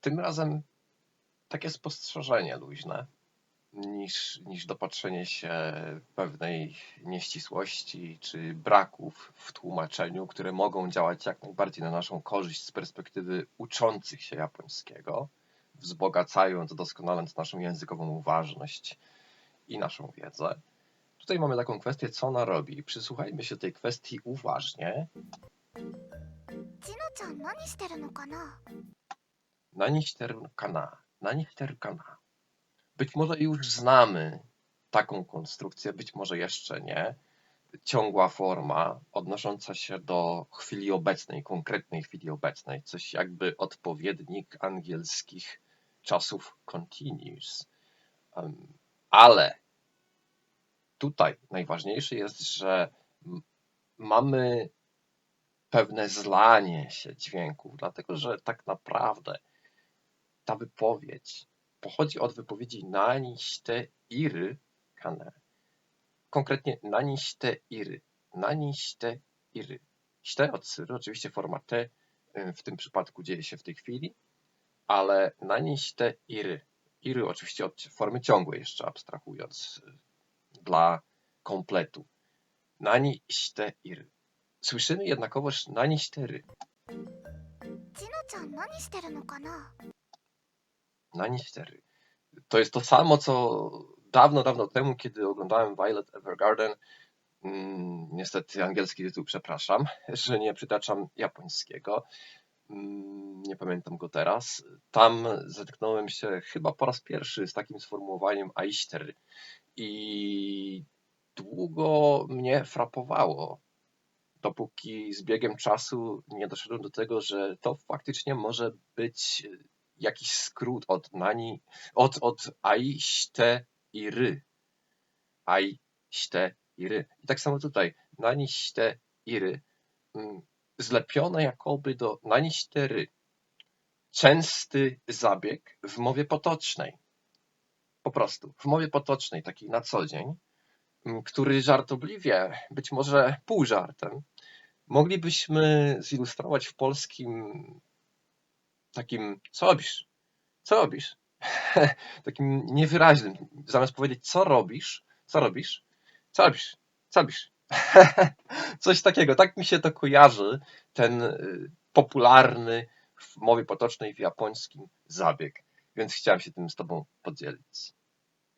tym razem takie spostrzeżenie luźne, niż, niż dopatrzenie się pewnej nieścisłości czy braków w tłumaczeniu, które mogą działać jak najbardziej na naszą korzyść z perspektywy uczących się japońskiego, wzbogacając, doskonaląc naszą językową uważność i naszą wiedzę. Tutaj mamy taką kwestię, co ona robi. Przysłuchajmy się tej kwestii uważnie. ちのちゃ ん何してるのかな Nani shiteru kana? Nani shiteru kana? Być może już znamy taką konstrukcję, być może jeszcze nie. Ciągła forma odnosząca się do chwili obecnej, konkretnej chwili obecnej, coś jakby odpowiednik angielskich czasów continuous. Em, Ale tutaj najważniejsze jest, że m- mamy pewne zlanie się dźwięków, dlatego że tak naprawdę ta wypowiedź pochodzi od wypowiedzi naniste iry kane. Konkretnie naniste iry. Naniste iry. Ście od syry, oczywiście forma te y, w tym przypadku dzieje się w tej chwili, ale naniste iry. Iry oczywiście od formy ciągłej jeszcze abstrahując y, dla kompletu. Naniste iry. Słyszymy jednakowoż naniste ry. ちのちゃん何してるのかな Nani 4. To jest to samo, co dawno, dawno temu, kiedy oglądałem Violet Evergarden. Mm, niestety angielski tytuł, przepraszam, że nie przytaczam japońskiego. Mm, nie pamiętam go teraz. Tam zetknąłem się chyba po raz pierwszy z takim sformułowaniem aister i długo mnie frapowało, dopóki z biegiem czasu nie doszedłem do tego, że to faktycznie może być jakiś skrót od nani, od, od ai, ście i ry. Ai, ście i ry. I tak samo tutaj. Nani, ście i ry. mm, Zlepione jakoby do nani, ście ry. Częsty zabieg w mowie potocznej. Po prostu. W mowie potocznej, takiej na co dzień, mm, który żartobliwie, być może pół żartem, moglibyśmy zilustrować w polskim takim, co robisz? Co robisz? takim niewyraźnym. Zamiast powiedzieć, co robisz, co robisz, co robisz, co robisz. Coś takiego. Tak mi się to kojarzy, ten y, popularny w mowie potocznej w japońskim zabieg. Więc chciałem się tym z Tobą podzielić.